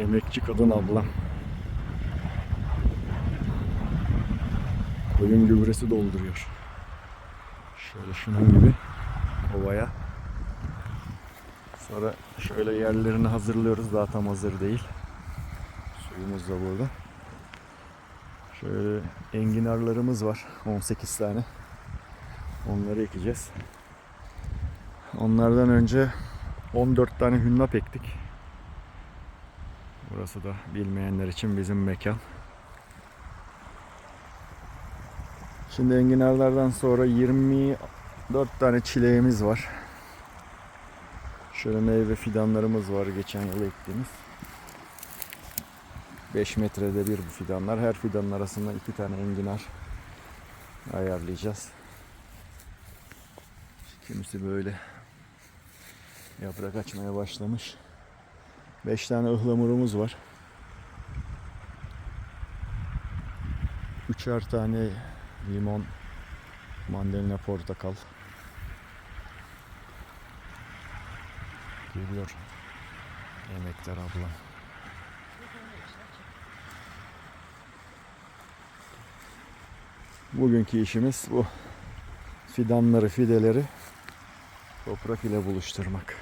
Emekçi kadın ablam. Koyun gübresi dolduruyor. Şöyle şunun gibi ovaya. Sonra şöyle yerlerini hazırlıyoruz. Daha tam hazır değil. Suyumuz da burada. Şöyle enginarlarımız var. 18 tane. Onları ekeceğiz. Onlardan önce 14 tane hünnap ektik. Burası da bilmeyenler için bizim mekan. Şimdi enginarlardan sonra 24 tane çileğimiz var. Şöyle meyve fidanlarımız var geçen yıl ektiğimiz. 5 metrede bir bu fidanlar. Her fidanın arasında iki tane enginar ayarlayacağız. Kimisi böyle yaprak açmaya başlamış. 5 tane ıhlamurumuz var. Üçer tane limon, mandalina, portakal. Geliyor. Emekler abla. Bugünkü işimiz bu. Fidanları, fideleri toprak ile buluşturmak.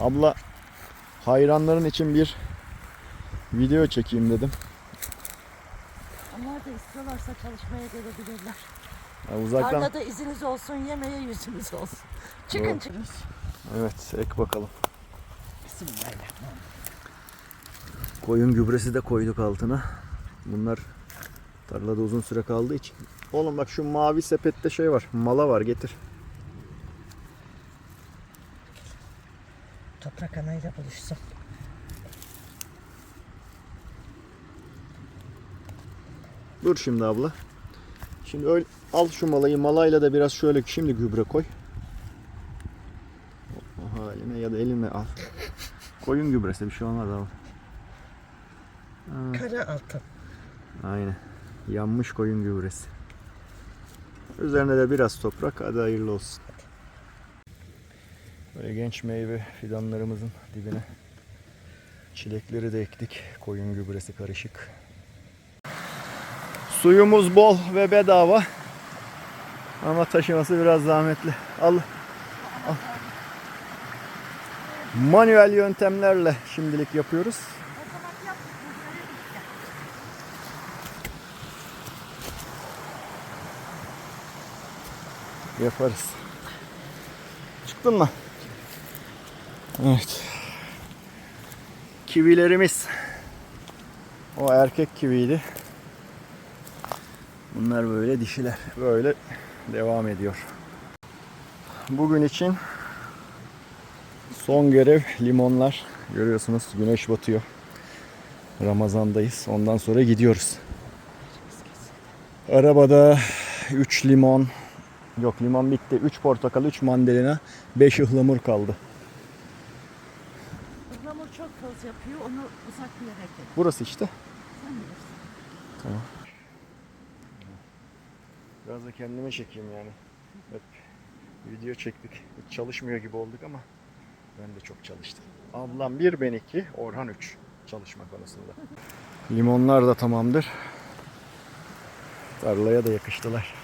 Abla hayranların için bir video çekeyim dedim. Onlar da istiyorlarsa çalışmaya gelebilirler. Ya uzaktan Tarlada iziniz olsun, yemeğe yüzünüz olsun. Çıkın Doğru. çıkın. evet ek bakalım. Bismillahirrahmanirrahim. Koyun gübresi de koyduk altına. Bunlar tarlada uzun süre kaldığı için. Oğlum bak şu mavi sepette şey var. Mala var getir. Toprak anayla buluşsun. Dur şimdi abla. Şimdi öyle al şu malayı. Malayla da biraz şöyle şimdi gübre koy. O haline ya da eline al. Koyun gübresi bir şey olmaz abi. Kara altın. Aynen. Yanmış koyun gübresi. Üzerine de biraz toprak. Hadi hayırlı olsun. Böyle genç meyve fidanlarımızın dibine çilekleri de ektik. Koyun gübresi karışık. Suyumuz bol ve bedava. Ama taşıması biraz zahmetli. Al. al. Manuel yöntemlerle şimdilik yapıyoruz. Yaparız. Çıktın mı? Evet. Kivilerimiz. O erkek kiviydi. Bunlar böyle dişiler. Böyle devam ediyor. Bugün için son görev limonlar. Görüyorsunuz güneş batıyor. Ramazandayız. Ondan sonra gidiyoruz. Arabada 3 limon, Yok limon bitti. 3 portakal, 3 mandalina, 5 ıhlamur kaldı. Çok toz yapıyor, onu uzak bir yere gel. Burası işte. Sen bilirsin. Tamam. Biraz da kendime çekeyim yani. Hep video çektik. Hiç çalışmıyor gibi olduk ama ben de çok çalıştım. Ablam 1 ben 2, Orhan 3 çalışma konusunda. Limonlar da tamamdır. Tarlaya da yakıştılar.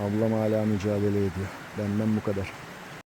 Ablam hala mücadele ediyor. Benden bu kadar.